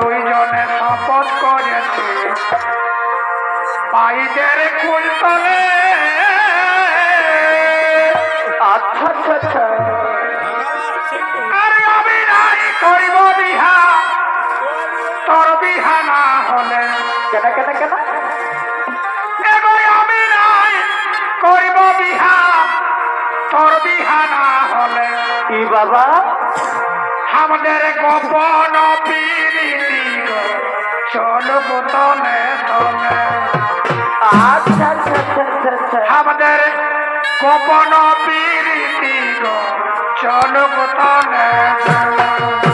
দুইজনে শপথ করেছি। পাইদের কুলতলে আচ্ছা আচ্ছা, আচ্ছা। আরে আমি নাই করিব বিহা। তোর বিহা না হলে। কেন কেন কেন? বিহা তোর বিহা না হলে ই বাবা আমাদের গোপন পিরিতি চলব তনে তনে আচ্ছা আচ্ছা আচ্ছা আচ্ছা আমাদের গোপন পিরিতি চলব তনে তনে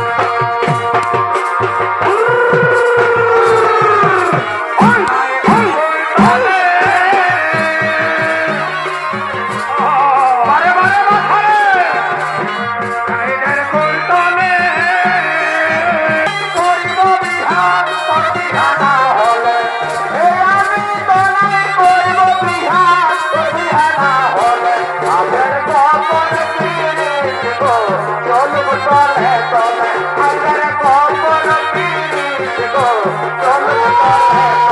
Don't let go, don't let go, don't let go, don't let go.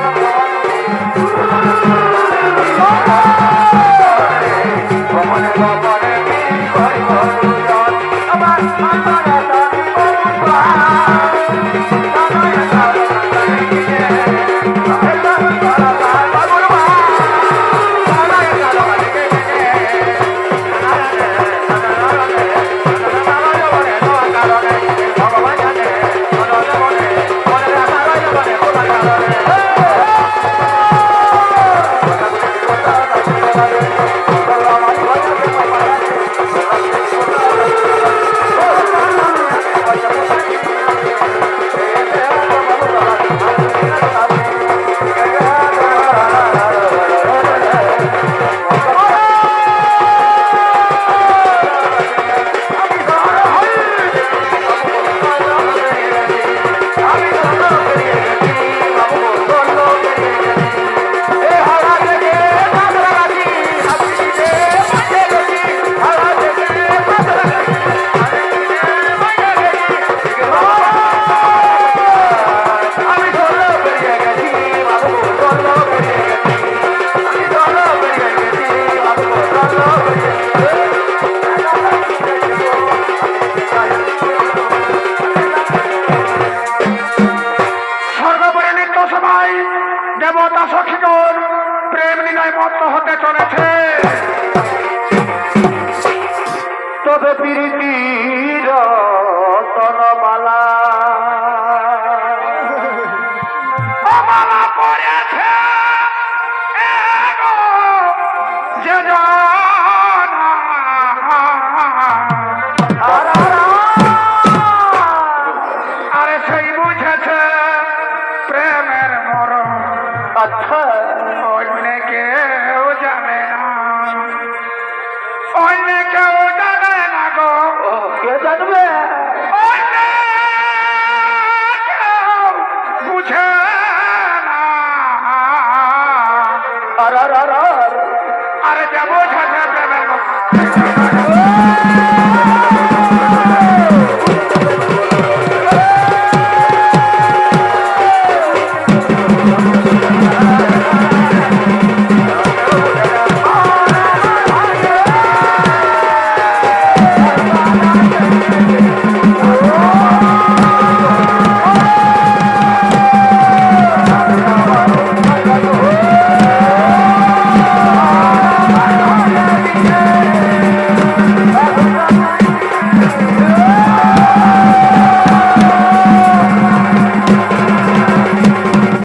পবিত্র সময় দেবতা সখীগণ প্রেম নিলয় মত হতে চলেছে। তবে প্রীতি রতনমালা আর আর আর আর